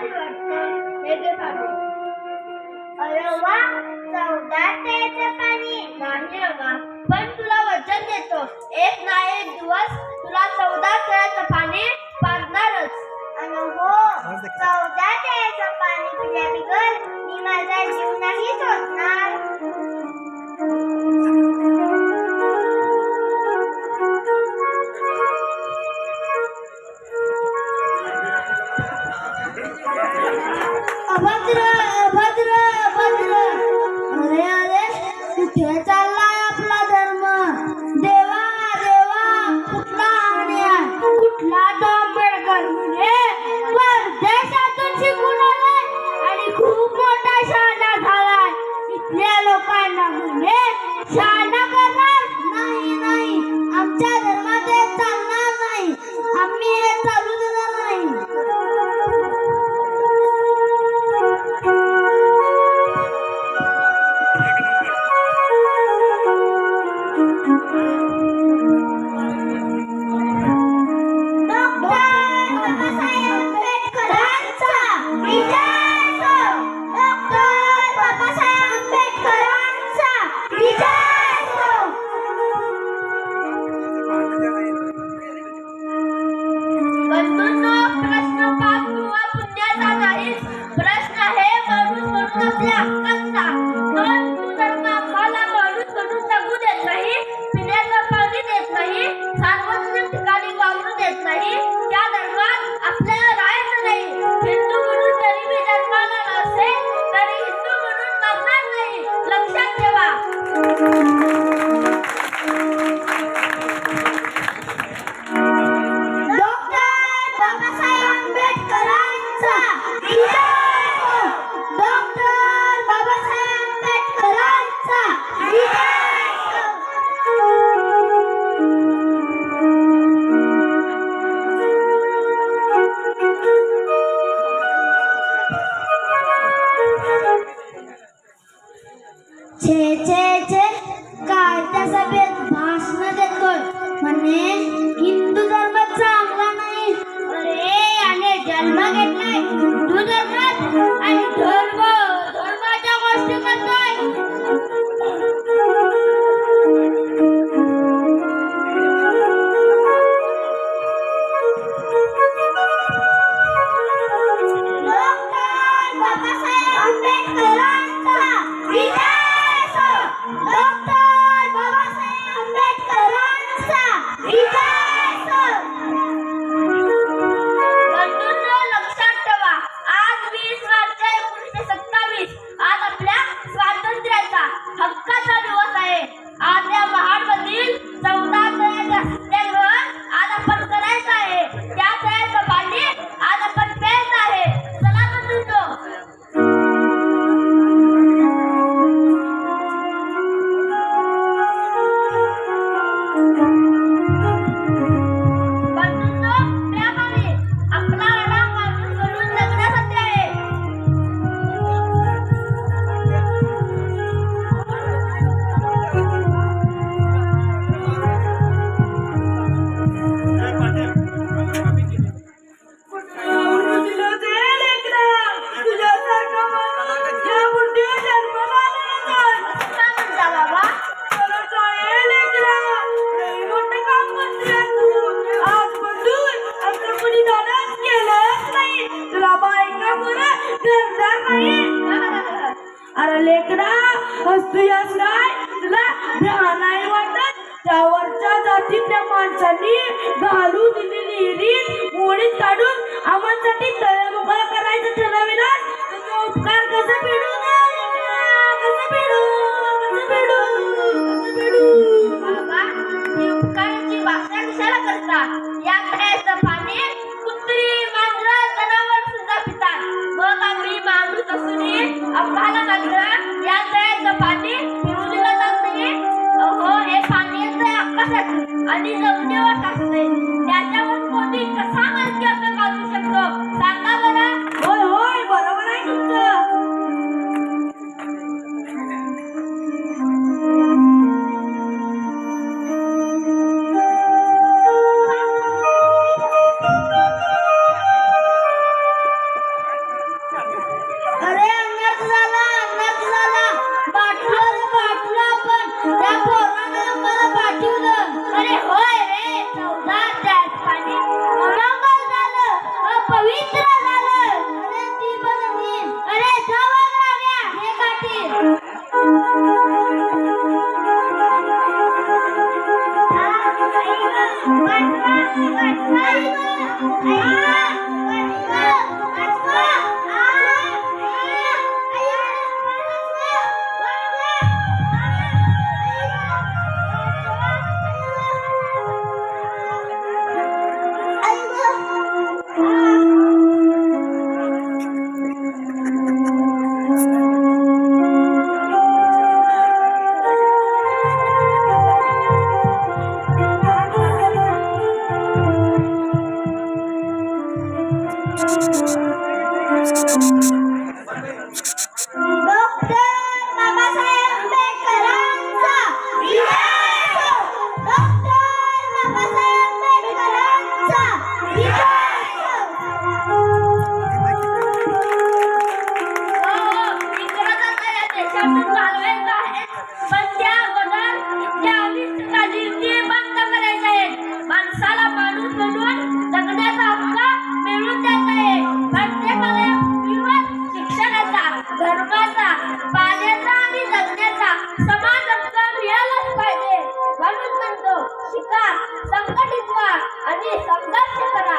भारी वाटतं हे पाणी अरे वा चौदा त्याचं पाणी नाही अगा पण तुला वचन देतो. एक ना एक दिवस तुला चौदा तळ्याचं पाणी पाजणारच अरे हो चौदा तळ्याचं पाणी तुझ्या बिगर मी माझा जीव नाही सोडणार. अभद्र अभद्र अभद्र अरे अरे कुठे चाललाय आपला धर्म? देवा देवा कुठला आण्या कुठला तो आंबेडकर লাগে অনেক अरे लेकरा काय तुला भ्या नाही वाटत? त्यावरच्या जातीतल्या माणसांनी घालू दिलेली रीत मोडीत काढून आम्हासाठी तळमोकळा करायचं ठरविलं. तुझा उपकार कसा फेडू कसं फेडू? कसं फेडू? कसं फेडू? बाबा ही उपकाराची भाषा कशाला करता या पाणी कुत्री जनावर सुद्धा पितात. मग आम्ही माणूस असूनही आम्हाला आणि जमिनीवर टाकतंय त्याच्यावर कोणी कसा Thank you. 真的吧